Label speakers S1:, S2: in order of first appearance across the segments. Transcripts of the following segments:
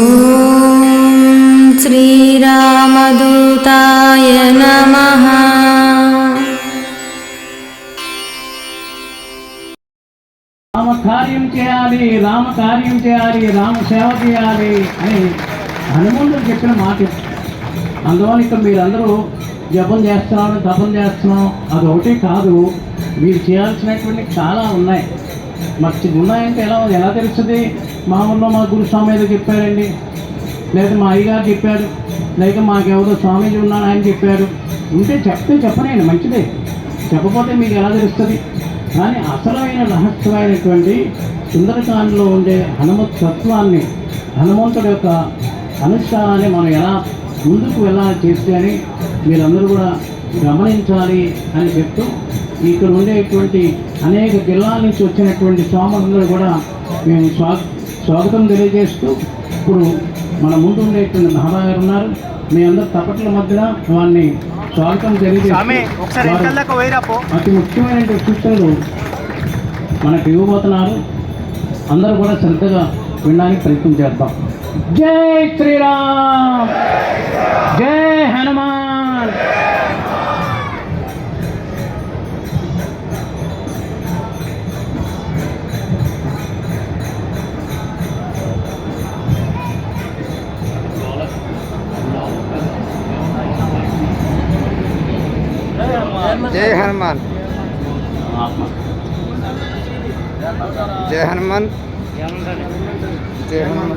S1: ॐ श्रीरामदूताय नमः
S2: రామ కార్యం చేయాలి రామ కార్యం చేయాలి రామ సేవ చేయాలి అని హనుమంతుడు చెప్పిన మాట ఇది. అందువల్ల ఇక్కడ మీరందరూ జపం చేస్తున్నాం తపం చేస్తున్నాం అది ఒకటే కాదు మీరు చేయాల్సినటువంటి చాలా ఉన్నాయి మరి చి- ఉన్నాయంటే ఎలా ఎలా తెలుస్తుంది మా ఊళ్ళో మా గురుస్వామి ఏదో చెప్పారండి. లేదా మా అయ్యగారు చెప్పారు. లేక మాకెవరో స్వామీజీ ఉన్నాడు ఆయన చెప్పారు. ఉంటే చెప్తే చెప్పనండి మంచిదే. చెప్పకపోతే మీకు ఎలా తెలుస్తుంది? కానీ అసలైన రహస్యమైనటువంటి సుందరకాండలో ఉండే హనుమత్ తత్వాన్ని హనుమంతుడి యొక్క అనుష్ఠానాన్ని మనం ఎలా ముందుకు వెళ్ళాలి చేస్తే అని మీరందరూ కూడా గమనించాలి అని చెప్తూ ఇక్కడ ఉండేటువంటి అనేక జిల్లాల నుంచి వచ్చినటువంటి స్వాములందరూ కూడా మేము స్వా స్వాగతం తెలియజేస్తూ ఇప్పుడు మన ముందు ఉండేటువంటి మహారాజు ఉన్నారు. మీ అందరు తపట్ల మధ్యన వారిని స్వాగతం తెలియజేస్తూ అతి ముఖ్యమైన సూచనలు మనకు ఇవ్వబోతున్నారు. అందరూ కూడా శ్రద్ధగా వినడానికి ప్రయత్నం చేద్దాం. జై శ్రీరామ్! జై హనుమాన్!
S3: జై హనుమాన్ జై హనుమాన్ జై హనుమాన్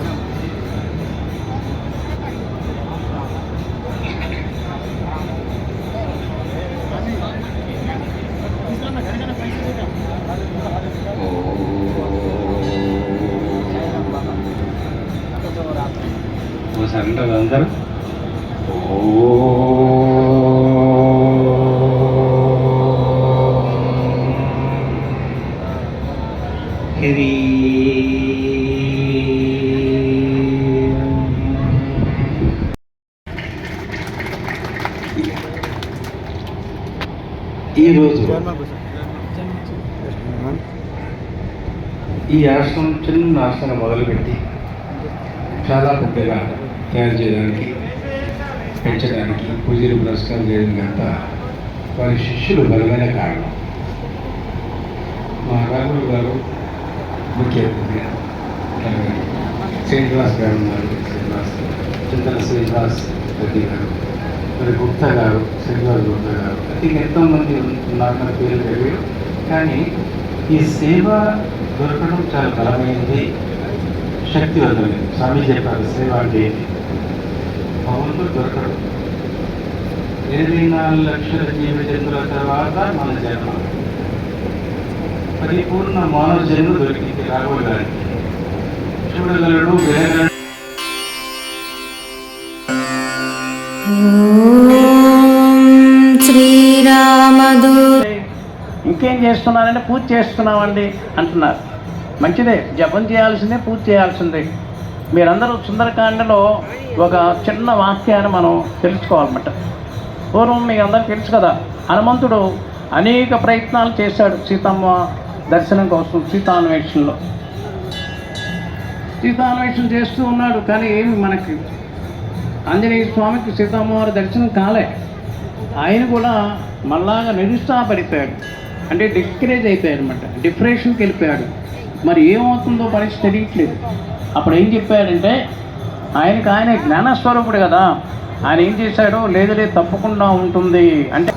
S4: ఒకసారి అంటారు అందరూ ఈరోజు ఈ ఆశ్రమం చిన్న ఆశ్రమం మొదలుపెట్టి చాలా పెద్దగా తయారు చేయడానికి పెంచడానికి పూజలు పురస్కారం చేయడానికి వారి శిష్యులు బలమైన కారణం. మా రాఘులు గారు ముఖ్య శ్రీనివాస్ గారు ఉన్నారు. శ్రీనివాస్ చింతన శ్రీనివాస్ రెడ్డి గారు. మరి గుప్తా గారు శ్రీనివాస్ గుప్తా గారు ఇంకా ఎంతోమంది ఉన్నారు మన పేరు తెలియదు కానీ ఈ సేవ దొరకడం చాలా బలమైనది శక్తివంతమైనది స్వామి చెప్పారు సేవ అంటే ఏంటి? భగవంతుడు దొరకడు. ఇరవై నాలుగు లక్షల జీవ జంతువుల తర్వాత మన జన్మ. పరిపూర్ణ మానవ జన్మ దొరికింది రాఘవ గారికి చూడగలడు వినగలడు.
S2: ఇంకేం చేస్తున్నారంటే పూజ చేస్తున్నామండి అంటున్నారు. మంచిదే జపం చేయాల్సిందే పూజ చేయాల్సిందే. మీరందరూ సుందరకాండలో ఒక చిన్న వాక్యాన్ని మనం తెలుసుకోవాలన్నమాట. పూర్వం మీకు అందరికీ తెలుసు కదా హనుమంతుడు అనేక ప్రయత్నాలు చేశాడు సీతమ్మ దర్శనం కోసం సీతాన్వేషణలో. సీతాన్వేషణ చేస్తూ ఉన్నాడు కానీ ఏమి మనకి? ఆంజనేయ స్వామికి సీతమ్మవారి దర్శనం కాలే. ఆయన కూడా మళ్ళాగా నిరుత్సాహపడిపోయాడు. అంటే డిస్కరేజ్ అయిపోయాడు అనమాట డిప్రెషన్కి వెళ్ళిపోయాడు మరి ఏమవుతుందో పరిస్థితి తెలియట్లేదు. అప్పుడు ఏం చెప్పాడంటే ఆయనకు ఆయన జ్ఞానస్వరూపుడు కదా. ఆయన ఏం చేశాడో? లేదు లేదు తప్పకుండా ఉంటుంది. అంటే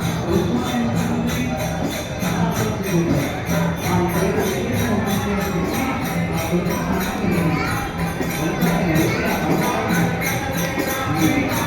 S2: Thank you.